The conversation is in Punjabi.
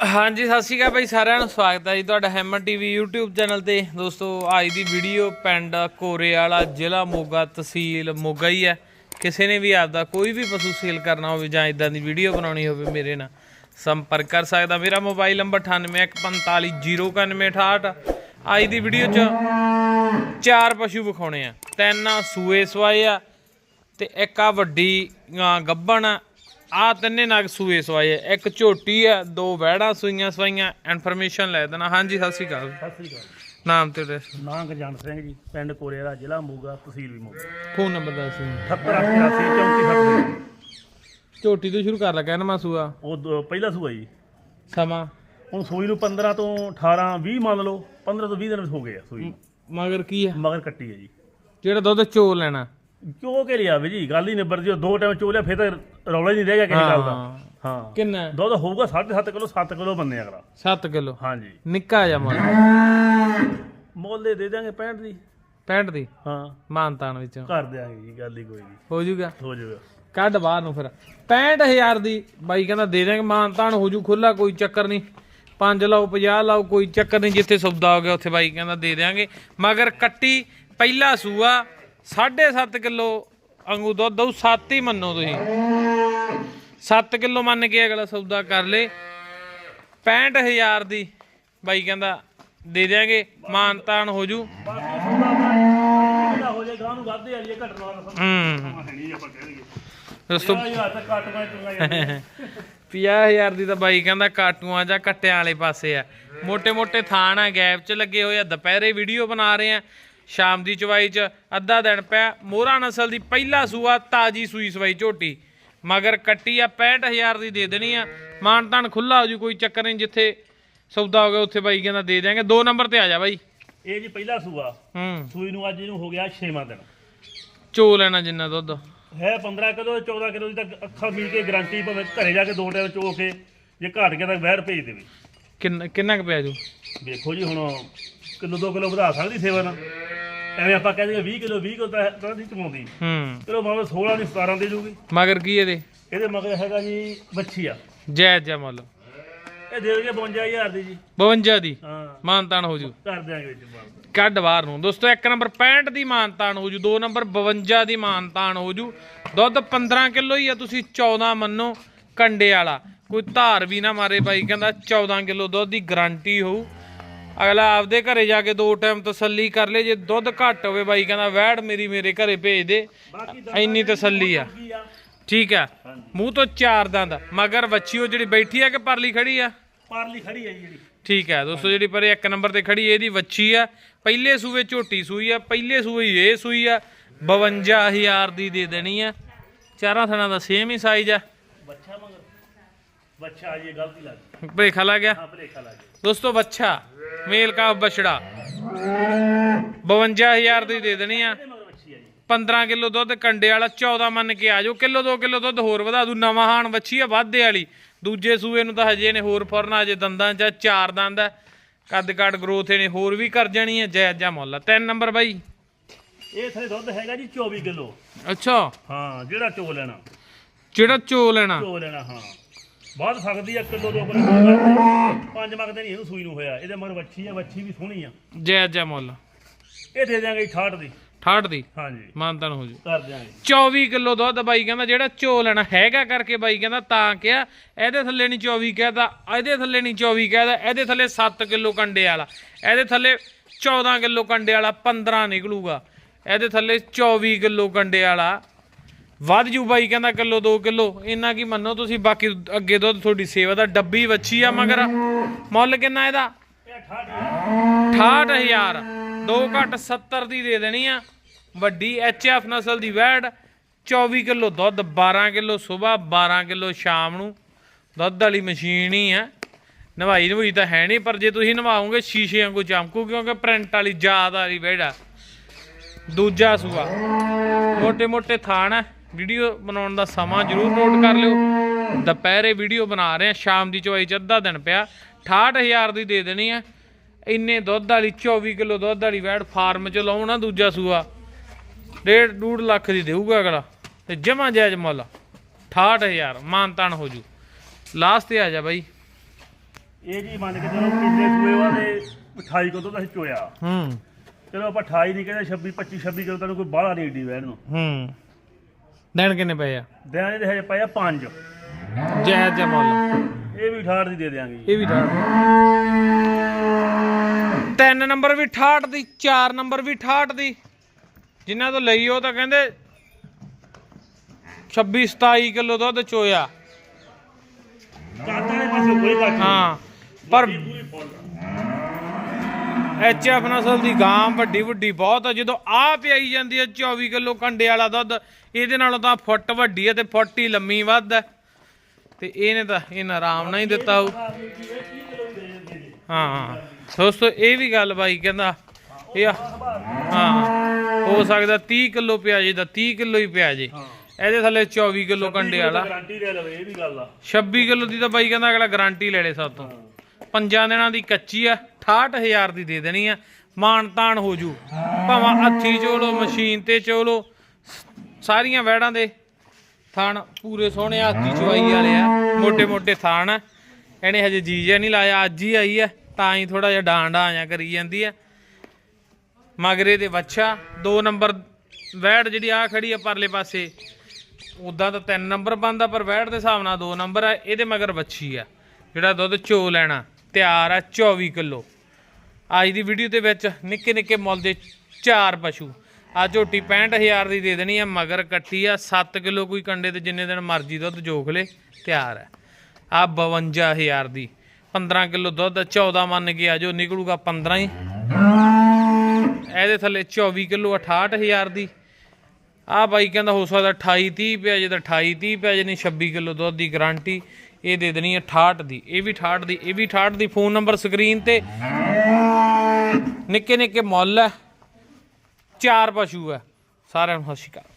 ਹਾਂਜੀ ਸਤਿ ਸ਼੍ਰੀ ਅਕਾਲ ਬਾਈ ਸਾਰਿਆਂ ਨੂੰ ਸਵਾਗਤ ਹੈ ਜੀ ਤੁਹਾਡਾ ਹੈਮਰ ਟੀਵੀ YouTube ਚੈਨਲ ਤੇ। ਦੋਸਤੋ ਅੱਜ ਦੀ ਵੀਡੀਓ ਪਿੰਡ ਕੋਰੇ ਵਾਲਾ ਜ਼ਿਲ੍ਹਾ ਮੋਗਾ ਤਹਿਸੀਲ ਮੋਗਾ ਹੀ ਹੈ। ਕਿਸੇ ਨੇ ਵੀ ਆਪਦਾ ਕੋਈ ਵੀ ਪਸ਼ੂ ਸੇਲ ਕਰਨਾ ਹੋਵੇ ਜਾਂ ਇਦਾਂ ਦੀ ਵੀਡੀਓ ਬਣਾਉਣੀ ਹੋਵੇ ਮੇਰੇ ਨਾਲ ਸੰਪਰਕ ਕਰ ਸਕਦਾ। ਮੇਰਾ ਮੋਬਾਈਲ ਨੰਬਰ 9815409168 ਅੱਜ ਦੀ ਵੀਡੀਓ 'ਚ ਚਾਰ ਪਸ਼ੂ ਵਿਖਾਉਣੇ ਆ। ਤਿੰਨ ਸੂਏ ਸਵਾਏ ਆ ਤੇ ਇੱਕ ਆ ਵੱਡੀ ਅਹ, ਆ ਆ ਤਿੰਨੇ ਨਗ ਸੂਏ ਸਵਾਏ ਆ। ਇੱਕ ਝੋਟੀ ਆ ਦੋ ਵਹਿੜਾਂ ਸੂਈਆਂ ਸਵਾਈਆਂ। ਇਨਫੋਰਮੇਸ਼ਨ ਲੈ ਦੇਣਾ। ਹਾਂਜੀ ਸਤਿ ਸ਼੍ਰੀ ਅਕਾਲ। ਸਤਿ ਸ੍ਰੀ ਅਕਾਲ ਨਾਮ ਤੇ ਐਡਰੈਸ ਨਾਂ ਗਰਜੰਟ ਸਿੰਘ ਜੀ ਪਿੰਡ ਕੋਰੇਰਾ ਜ਼ਿਲ੍ਹਾ ਮੋਗਾ ਤਹਿਸੀਲ ਵੀ ਮੋਗਾ। ਫੋਨ ਨੰਬਰ ਦੱਸ। ਦਿਓ। 78 34 ਝੋਟੀ ਤੋਂ ਸ਼ੁਰੂ ਕਰ ਲੱਗਾ ਨਾ ਸੂਆ। ਉਹ ਦੋ- ਪਹਿਲਾ ਸੂਆ ਜੀ। ਸਮਾਂ? ਹੁਣ ਸੂਈ ਨੂੰ 15 ਤੋਂ 18 20 ਮੰਨ ਲਓ। 15 ਤੋਂ 20 ਦਿਨ ਹੋ ਗਏ ਆ ਸੂਈ ਨੂੰ। ਮਗਰ ਕੀ ਆ? ਮਗਰ ਕੱਟੀ ਹੈ ਜੀ। ਜਿਹੜਾ ਦੁੱਧ ਚੋ ਲੈਣਾ। ਕਿਉਂ ਕੇ ਲਿਆ ਵੇ ਜੀ? ਗੱਲ ਹੀ ਨਿਬੜ ਜੀ ਦੋ ਟਾਈਮ ਚੋਲਿਆ ਫਿਰ ਤਾਂ ਰੌਲਾ ਹੀ ਨਹੀਂ ਰਹਿ ਗਿਆ ਕਿਸੇ ਗੱਲ ਦਾ। ਹਾਂ। ਹਾਂ। ਕਿੰਨਾ? ਦੁੱਧ ਹੋਊਗਾ 7.5 ਕਿਲੋ 7 ਕਿਲੋ ਬੰਨੇ ਅਗਲਾ। 7 ਕਿਲੋ? ਹਾਂਜੀ। ਨਿੱਕਾ ਜਿਹਾ ਮੁੱਲ। ਮੁੱਲ ਦੇ ਦੇ ਦਾਂਗੇ 65 ਦੀ। 65 ਦੀ? ਹਾਂ। ਮਾਨਤਾਨ ਵਿੱਚੋਂ। ਕਰ ਦਿਆਂਗੇ ਜੀ ਗੱਲ ਹੀ ਕੋਈ ਨਹੀਂ। ਹੋ ਜਾਊਗਾ ਹੋ ਜਾਊਗਾ ਕੱਢ ਬਾਹਰ ਨੂੰ ਫਿਰ। 65000 ਦੀ ਬਾਈ ਕਹਿੰਦਾ ਦੇ ਦਾਂਗੇ ਮਾਨਤਾਨ ਹੋ ਜੂ ਖੁੱਲਾ ਕੋਈ ਚੱਕਰ ਨਹੀਂ। 5 ਲਾਓ 50 ਲਾਓ ਕੋਈ ਚੱਕਰ ਨਹੀਂ। ਜਿੱਥੇ ਸੌਦਾ ਹੋ ਗਿਆ ਉੱਥੇ ਬਾਈ ਕਹਿੰਦਾ ਦੇ ਦਿਆਂਗੇ। ਮਗਰ ਕੱਟੀ ਪਹਿਲਾ ਸੂਆ 7.5 ਕਿਲੋ ਅੰਗੂ ਦੁੱਧ ਦਊ 7 ਹੀ ਮੰਨੋ ਤੁਸੀਂ। 7 ਕਿਲੋ ਮੰਨ ਕੇ ਅਗਲਾ ਸੌਦਾ ਕਰ ਲੇ। 65000 ਦੀ ਬਾਈ ਕਹਿੰਦਾ ਦੇ ਦੇਾਂਗੇ ਮਾਨਤਾਨ ਹੋ ਜੂ। ਹੋ। ਨੂੰ ਵਾਧੇ ਵਾਲੀ ਦੀ ਤਾਂ ਬਾਈ ਕਹਿੰਦਾ ਕਾਟੂਆਂ ਜਾਂ ਕੱਟਿਆਂ ਵਾਲੇ ਪਾਸੇ ਆ। ਮੋٹے ਮੋٹے ਥਾਣ ਆ, ਗੈਪ 'ਚ ਲੱਗੇ ਹੋਏ ਆ। ਦੁਪਹਿਰੇ ਵੀਡੀਓ ਬਣਾ ਰਹੇ ਆ। ਸ਼ਾਮ ਦੀ ਚਵਾਈ 'ਚ ਅੱਧਾ ਦਿਨ ਪਿਆ। ਮੋਹਰਾ ਨਸਲ ਦੀ ਪਹਿਲਾ ਸੂਆ ਤਾਜੀ ਸੂਈ ਸਵਾਈ ਝੋਟੀ। ਮਗਰ ਕੱਟੀ ਆ 65000 ਦੀ ਦੇ ਦੇਣੀ ਆ। ਮਾਨ ਤਾਨ ਖੁੱਲਾ ਹੋ ਜੂ ਕੋਈ ਚੱਕਰ ਨਹੀਂ ਜਿੱਥੇ ਸੌਦਾ ਹੋ ਗਿਆ ਉੱਥੇ ਬਾਈ ਕਹਿੰਦਾ ਦੇ ਦਿਆਂਗੇ। ਦੋ ਨੰਬਰ ਤੇ ਆ ਜਾ ਬਾਈ। ਇਹ ਜੀ ਪਹਿਲਾ ਸੂਆ। ਹੂੰ। ਸੂਈ ਨੂੰ ਅੱਜ ਇਹਨੂੰ ਹੋ ਗਿਆ 6ਵਾਂ ਦਿਨ। ਚੋ ਲੈਣਾ ਜਿੰਨਾ ਦੁੱਧ। ਹੈ 15 ਕਿਲੋ 14 ਕਿਲੋ ਦੀ ਤਾਂ ਅੱਖਾਂ ਮੀਚ ਕੇ ਗਾਰੰਟੀ ਭਾਵੇਂ ਘਰੇ ਜਾ ਕੇ ਦੋ ਟਾਈਮ ਚੋ ਕੇ ਜੇ ਘਟ ਗਿਆ ਤਾਂ ਵਹਿਰ ਭੇਜ ਦੇਵੇ। ਕਿੰਨਾ ਕਿੰਨਾ ਕੁ ਪਿਆ ਜੂ? ਵੇਖੋ ਜੀ ਹੁਣ ਕਿਲੋ 2 ਕਿਲੋ ਵਧਾ ਸਕਦੀ ਸੇਵਾ ਨਾਲ। ਐਵੇਂ ਆਪਾਂ ਕਹਿੰਦੇ 20 ਕਿਲੋ 20 ਕਿਲੋ ਤਾਂ ਨਹੀਂ ਚਮਾਉਂਦੀ। ਹੂੰ। ਚਲੋ ਭਾਵੇਂ 16 ਦੀ 17 ਦੇ ਜੂਗੀ। ਮਗਰ ਕੀ ਇਹਦੇ? ਇਹਦੇ ਮਗਰ ਹੈਗਾ ਜੀ ਬੱਚੀ ਆ। ਜਾਇਜ਼ ਜਾ ਮੁੱਲ। ਇਹ ਦੇ ਦੇਗੇ 52000 ਦੀ ਜੀ। 52 ਦੀ? ਹਾਂ। ਮਾਨਤਾਨ ਹੋ ਜੂ। ਕਰ ਦਿਆਂਗੇ ਵਿੱਚ ਬਾਅਦ ਕੱਢ ਬਾਹਰ ਨੂੰ। ਦੋਸਤੋ ਇੱਕ ਨੰਬਰ 65 ਦੀ ਮਾਨਤਾਨ ਹੋ ਜੂ ਦੋ ਨੰਬਰ 52 ਦੀ ਮਾਨਤਾਨ ਹੋ ਜੂ। ਦੁੱਧ 15 ਕਿਲੋ ਹੀ ਆ ਤੁਸੀਂ 14 ਮੰਨੋ ਕੰਡੇ ਵਾਲਾ। ਕੋਈ ਧਾਰ ਵੀ ਨਾ ਮਾਰੇ ਬਾਈ ਕਹਿੰਦਾ 14 ਕਿਲੋ ਦੁੱਧ ਦੀ ਗਾਰੰਟੀ ਹੋਊ। ਅਗਲਾ ਆਪਦੇ ਘਰੇ ਜਾ ਕੇ ਦੋ ਟਾਈਮ ਤਸੱਲੀ ਕਰ ਲੇ ਜੇ ਦੁੱਧ ਘੱਟ ਹੋਵੇ ਬਾਈ ਕਹਿੰਦਾ ਵੈੜ ਮੇਰੀ ਮੇਰੇ ਘਰੇ ਭੇਜ ਦੇ। ਇੰਨੀ ਤਸੱਲੀ ਆ। ਆ ਠੀਕ ਆ। ਮੂੰਹ ਤੋਂ ਚਾਰ ਦੰਦ ਮਗਰ ਵੱਛੀ ਉਹ ਜਿਹੜੀ ਬੈਠੀ ਆ ਕਿ ਪਰਲੀ ਖੜੀ ਆ? ਪਾਰਲੀ ਖੜੀ ਜੀ ਜਿਹੜੀ। ਠੀਕ ਹੈ ਦੋਸਤੋ ਜਿਹੜੀ ਪਰੇ ਇੱਕ ਨੰਬਰ ਤੇ ਖੜੀ ਇਹਦੀ ਵੱਛੀ ਆ। ਪਹਿਲੇ ਸੂਏ ਝੋਟੀ ਸੂਈ ਆ ਪਹਿਲੇ ਸੂਏ ਇਹ ਸੂਈ ਆ। 52000 ਦੀ ਦੇ ਦੇਣੀ ਆ। ਚਾਰਾਂ ਥਣਾ ਦਾ ਸੇਮ ਹੀ ਸਾਈਜ਼ ਆ। ਬੱਚਾ ਮਗਰ। ਬੱਚਾ ਜੀ ਇਹ ਗਲਤੀ ਲੱਗ ਗਈ। ਭਰੇਖਾ ਲੱਗ ਗਿਆ? ਹਾਂ ਭਲੇਖਾ ਲੱਗ ਗਿਆ। ਦੋਸਤੋ ਬੱਚਾ ਮੇਲ ਕਾ ਬਛੜਾ। 52000 ਦੀ ਦੇ ਦੇਣੀ ਆ। ਇਹਦੇ ਮਗਰ ਬੱਚੀ ਆ ਜੀ। 15 ਕਿਲੋ ਦੁੱਧ ਕੰਡੇ ਵਾਲਾ 14 ਮੰਨ ਕੇ ਆ ਜਾਓ। ਕਿਲੋ 2 ਕਿਲੋ ਦੁੱਧ ਹੋਰ ਵਧਾ ਦੂ। ਨਵਾਂ ਹਾਣ ਵੱਛੀ ਆ ਵਾਧੇ ਵਾਲੀ। ਦੂਜੇ ਸੂਏ ਨੂੰ ਤਾਂ ਹਜੇ ਨੇ ਹੋਰ ਫੁਰਨਾ ਅਜੇ ਦੰਦਾਂ ਚ ਆ, ਚਾਰ ਦੰਦ ਆ। ਕੱਦ ਕਾਟ ਗਰੋਥ ਇਹਨੇ ਹੋਰ ਵੀ ਕਰ ਜਾਣੀ ਹੈ ਜਾਇਜ਼ ਜਾ ਮੁੱਲ ਆ। ਤਿੰਨ ਨੰਬਰ ਬਾਈ। ਇਹ ਥਲੇ ਦੁੱਧ ਹੈਗਾ ਜੀ 24 ਕਿਲੋ। ਅੱਛਾ। ਹਾਂ ਜਿਹੜਾ ਚੋ ਲੈਣਾ। ਜਿਹੜਾ ਚੋ ਲੈਣਾ। ਚੋ ਲੈਣਾ ਹਾਂ। ਵੱਧ ਸਕਦੀ ਆ ਕਿਲੋ ਦੋ ਕਿਲੋ ਪੰਜ ਮੰਗਦੇ ਨਹੀਂ ਇਹਨੂੰ ਸੂਈ ਨੂੰ ਹੋਇਆ। ਇਹਦੇ ਮਗਰ ਵੱਛੀ ਆ ਵੱਛੀ ਵੀ ਸੋਹਣੀ ਆ। ਜਾਇਜ਼ ਜਾ ਮੁੱਲ। ਇਹ ਦੇ ਦਿਆਂਗੇ 68 ਦੀ। 68 ਦੀ? ਹਾਂਜੀ। ਮਾਨਤਨ ਹੋ ਜੂ। ਕਰ ਦਿਆਂਗੇ। 24 ਕਿਲੋ ਦੁੱਧ ਬਾਈ ਕਹਿੰਦਾ ਜਿਹੜਾ ਚੋ ਲੈਣਾ ਹੈਗਾ ਕਰਕੇ ਬਾਈ ਕਹਿੰਦਾ ਤਾਂ ਕਿਹਾ ਇਹਦੇ ਥੱਲੇ ਨਹੀਂ 24 ਕਹਿਦਾ ਇਹਦੇ ਥੱਲੇ ਨਹੀਂ 24 ਕਹਿਦਾ ਇਹਦੇ ਥੱਲੇ 7 ਕਿਲੋ ਕੰਡੇ ਵਾਲਾ ਇਹਦੇ ਥੱਲੇ 14 ਕਿਲੋ ਕੰਡੇ ਵਾਲਾ 15 ਨਿਕਲੂਗਾ। ਇਹਦੇ ਥੱਲੇ 24 ਕਿਲੋ ਕੰਡੇ ਵਾਲਾ ਵੱਧ ਜੂ ਬਾਈ, ਕਹਿੰਦਾ ਕਿਲੋ 2 ਕਿਲੋ। ਇੰਨਾ ਕੀ ਮੰਨੋ ਤੁਸੀਂ, ਬਾਕੀ ਅੱਗੇ ਦੁੱਧ ਤੁਹਾਡੀ ਸੇਵਾ ਦਾ ਡੱਬੀ ਵੱਛੀ ਆ ਮਗਰ। ਮੁੱਲ ਕਿੰਨਾ ਇਹਦਾ? 68000 ਦੋ ਘੱਟ 70 ਦੀ ਦੇ ਦੇਣੀ ਆ। ਵੱਡੀ ਐਚਐਫ ਨਸਲ ਦੀ ਵੈੜ। 24 ਕਿਲੋ ਦੁੱਧ 12 ਕਿਲੋ ਸਵੇਰ 12 ਕਿਲੋ ਸ਼ਾਮ ਨੂੰ। ਦੁੱਧ ਵਾਲੀ ਮਸ਼ੀਨ ਹੀ ਆ। ਨਵਾਈ ਨਵਾਈ ਤਾਂ ਹੈ ਨਹੀਂ, ਪਰ ਜੇ ਤੁਸੀਂ ਨਵਾਓਗੇ, ਸ਼ੀਸ਼ੇ ਵਾਂਗੂ ਚਮਕੂ, ਕਿਉਂਕਿ ਪ੍ਰਿੰਟ ਵਾਲੀ ਜਾਦ ਵਾਲੀ ਵੈੜ ਆ। ਦੂਜਾ ਸੂਆ। ਮੋٹے ਮੋਟੇ ਥਾਣ ਆ। ਵੀਡੀਓ ਬਣਾਉਣ ਦਾ ਸਮਾਂ ਜ਼ਰੂਰ ਨੋਟ ਕਰ ਲਿਓ। ਦੁਪਹਿਰੇ ਵੀਡੀਓ ਬਣਾ ਰਹੇ ਆ ਸ਼ਾਮ ਦੀ ਚਵਾਈ ਚ ਅੱਧਾ ਦਿਨ ਪਿਆ। 68000 ਦੀ ਦੇ ਦੇਣੀ ਆ। ਇੰਨੇ ਦੁੱਧ ਵਾਲੀ 24 ਕਿਲੋ ਦੁੱਧ ਵਾਲੀ ਵੈੜ ਫਾਰਮ ਚ ਲਾਉਣਾ ਦੂਜਾ ਸੂਆ। ਡੇਢ ਡੂਢ ਲੱਖ ਦੀ ਦੇਊਗਾ ਅਗਲਾ। ਤੇ ਜਮਾ ਜਾਇਜ਼ ਮੁੱਲ 68000 ਮਾਨਤਾਨ ਹੋ ਜੂ। ਲਾਸਟ ਤੇ ਆ ਜਾ ਬਾਈ। ਇਹ ਜੀ ਮੰਨ ਕੇ ਚਲੋ ਪਿਛਲੇ ਸੂਏ ਵਾਲੇ 28 ਕਿਲੋ ਦਾ ਅਸੀਂ ਚੋਇਆ। ਹੂੰ। ਚਲੋ ਆਪਾਂ 28 ਨਹੀਂ ਕਹਿੰਦੇ 26 25 26 ਕਿਲੋ ਤੁਹਾਨੂੰ ਕੋਈ ਬਾਹਲਾ ਨਹੀਂ ਏਡੀ ਵੈਣ ਨੂੰ। ਹੂੰ। ਦਿਨ ਕਿੰਨੇ ਪਏ ਆ? ਦਿਨਾਂ ਦੇ ਹਜੇ ਪਏ ਆ 5 ਜਾਇਜ਼ ਜਿਹਾ ਮੁੱਲ। ਇਹ ਵੀ 68 ਦੀ ਦੇ ਦਿਆਂਗੇ ਜੀ। ਇਹ ਵੀ ਠਾੜ ਤਿੰਨ ਨੰਬਰ ਵੀ 68 ਦੀ ਚਾਰ ਨੰਬਰ ਵੀ 68 ਦੀ। ਜਿਨ੍ਹਾਂ ਤੋਂ ਲਈ ਉਹ ਤਾਂ ਕਹਿੰਦੇ 26 27 ਕਿਲੋ ਦੁੱਧ ਚੋਇਆ। ਕਾਟਾਂ ਦੇ ਪਾਸੇ ਕੋਈ ਘੱਟ ਨਹੀਂ। ਹਾਂ ਪਰ ਪੂਰੀ ਫੁੱਲ। ਐਚ ਐਫ ਨਸਲ ਦੀ ਗਾਂ ਵੱਡੀ ਵੱਡੀ ਬਹੁਤ ਆ। ਜਦੋਂ ਆ ਪਿਆਈ ਜਾਂਦੀ ਹੈ 24 ਕਿਲੋ ਕੰਡੇ ਵਾਲਾ ਦੁੱਧ ਇਹਦੇ ਨਾਲੋਂ ਤਾਂ ਫੁੱਟ ਵੱਡੀ ਹੈ ਤੇ ਫੁੱਟ ਹੀ ਲੰਮੀ ਵੱਧ ਹੈ ਤੇ ਇਹਨੇ ਤਾਂ ਇਹਨਾਂ ਆਰਾਮ ਨਾਲ ਹੀ ਦਿੱਤਾ ਹੋਊ। ਹਾਂ ਹਾਂ। ਦੋਸਤੋ ਇਹ ਵੀ ਗੱਲ ਬਾਈ ਕਹਿੰਦਾ ਇਹ ਹਾਂ। ਹੋ ਸਕਦਾ 30 ਕਿਲੋ ਪਿਆ ਜੇ ਦਾ 30 ਕਿਲੋ ਹੀ ਪਿਆ ਜੇ। ਇਹਦੇ ਥੱਲੇ 24 ਕਿਲੋ ਕੰਡੇ ਵਾਲਾ। ਗਾਰੰਟੀ ਲੈ ਲਵੇ ਇਹ ਵੀ ਗੱਲ ਆ। 26 ਕਿਲੋ ਦੀ ਤਾਂ ਬਾਈ ਕਹਿੰਦਾ ਅਗਲਾ ਗਾਰੰਟੀ ਲੈ ਲੇ ਸਾਤੋਂ। ਪੰਜਾਂ ਦਿਨਾਂ ਦੀ ਕੱਚੀ ਆ 68000 ਦੀ ਦੇ ਦੇਣੀ ਆ। ਮਾਨ ਤਾਨ ਹੋ ਜੂ। ਭਾਵਾਂ ਹੱਥੀ ਚੋਲੋ, ਮਸ਼ੀਨ ਤੇ ਚੋਲੋ, ਸਾਰੀਆਂ ਵੈੜਾਂ ਦੇ ਥਣ ਪੂਰੇ ਸੋਹਣੇ ਹੱਥੀ ਚਵਾਈ ਵਾਲੇ ਆ ਮੋٹے ਮੋٹے ਥਣ ਇਹਨੇ ਹਜੇ ਜੀ ਜੀਜਾ ਨਹੀਂ ਲਾਇਆ, ਅੱਜ ਹੀ ਆਈ ਆ, ਤਾਂ ਹੀ ਥੋੜਾ ਜਿਹਾ ਡਾਂਡਾ ਆਇਆ ਕਰੀ ਜਾਂਦੀ ਆ। ਮਗਰੇ ਦੇ ਵੱਛਾ, ਦੋ ਨੰਬਰ ਵੈੜ ਜਿਹੜੀ ਆ ਖੜੀ ਆ ਪਰਲੇ ਪਾਸੇ ਉਦਾਂ ਤਾਂ ਤਿੰਨ ਨੰਬਰ ਬੰਦਾ, ਪਰ ਵੈੜ ਦੇ ਹਿਸਾਬ ਨਾਲ ਦੋ ਨੰਬਰ ਆ, ਇਹਦੇ ਮਗਰ ਵੱਛੀ ਆ, ਜਿਹੜਾ ਦੁੱਧ ਚੋ ਲੈਣਾ। ਤਿਆਰ ਆ 24 ਕਿਲੋ। ਅੱਜ ਦੀ ਵੀਡੀਓ ਦੇ ਵਿੱਚ ਨਿੱਕੇ ਨਿੱਕੇ ਮੁੱਲ ਦੇ ਚਾਰ ਪਸ਼ੂ। ਆ ਝੋਟੀ 65000 ਦੀ ਦੇ ਦੇਣੀ ਆ, ਮਗਰ ਕੱਟੀ ਆ 7 ਕਿਲੋ ਕੋਈ ਕੰਡੇ ਤੇ ਜਿੰਨੇ ਦਿਨ ਮਰਜ਼ੀ ਦੁੱਧ ਜੋਖ ਲੇ, ਤਿਆਰ ਹੈ ਆ 52000 ਦੀ। 15 ਕਿਲੋ ਦੁੱਧ 14 ਮੰਨ ਕੇ ਆ ਜੋ ਨਿਕਲੂਗਾ 15 ਹੀ। ਇਹਦੇ ਥੱਲੇ 24 ਕਿਲੋ 68000 ਦੀ। ਆ ਬਾਈ ਕਹਿੰਦਾ ਹੋ ਸਕਦਾ 28 30 ਪਿਆ ਜੇ ਤਾਂ 28 30 ਪਿਆ ਜੇ, ਨਹੀਂ 26 ਕਿਲੋ ਦੁੱਧ ਦੀ ਗਾਰੰਟੀ ਇਹ ਦੇ ਦੇਣੀ ਹੈ 68 ਦੀ, ਇਹ ਵੀ 68 ਦੀ, ਇਹ ਵੀ 68 ਦੀ। ਫੋਨ ਨੰਬਰ ਸਕਰੀਨ ਤੇ। ਨਿੱਕੇ ਨਿੱਕੇ ਮੁੱਲ ਹੈ, ਚਾਰ ਪਸ਼ੂ ਹੈ। ਸਾਰਿਆਂ ਨੂੰ ਸਤਿ ਸ਼੍ਰੀ ਅਕਾਲ।